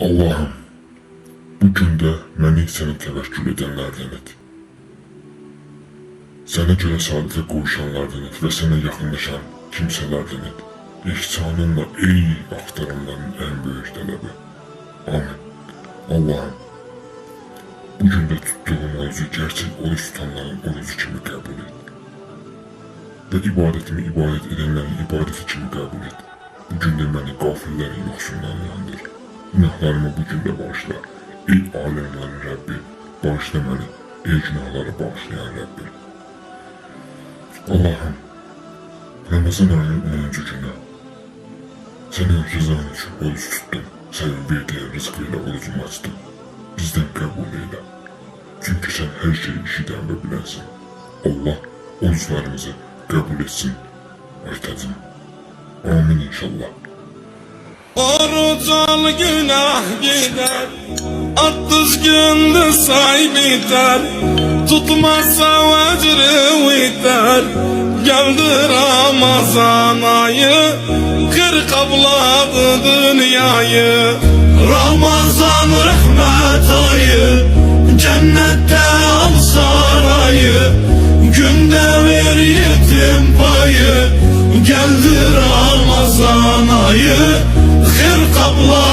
Allah'ım, bu gündə məni sənə təvəkkül edənlərdən et. Sənə görə sabiqə qoyuşanlardan et və sənə yaxınlaşan kimsələrdən et. İhsanınla ey axtarımların ən böyük tələbi. Amin. Allah'ım, bu gündə tutduğum orucu gerçək oruç tutanların orucu kimi qəbul et. Və ibadətimi ibadət edənlərin ibadəti kimi qəbul et. Bu gündə məni qafillərin yoxsullarındandır. Günahlarımı gündə bağışla. Ey aləmlərin Rəbbi, bağışla məni. Ey günahları bağışlayan Rəbbi. Allah'ım, Ramazan ayının 10. günü senin rızan için oruç tuttum. Senin verdiğin rızkıyla orucumu açtım. Bizden kabul eyle. Çünkü sen her şeyi işiten ve bilensin. Allah oruçlarımızı kabul etsin. Aytacım. Amin inşallah. Oruç al günah gider Attız gündü say biter. Tutmazsa vecri biter Geldi Ramazan ayı. Kırk abladı dünyayı. Ramazan rahmet ayı Cennette al sarayı. Günde ver yetim payı Geldi Ramazan ayı الله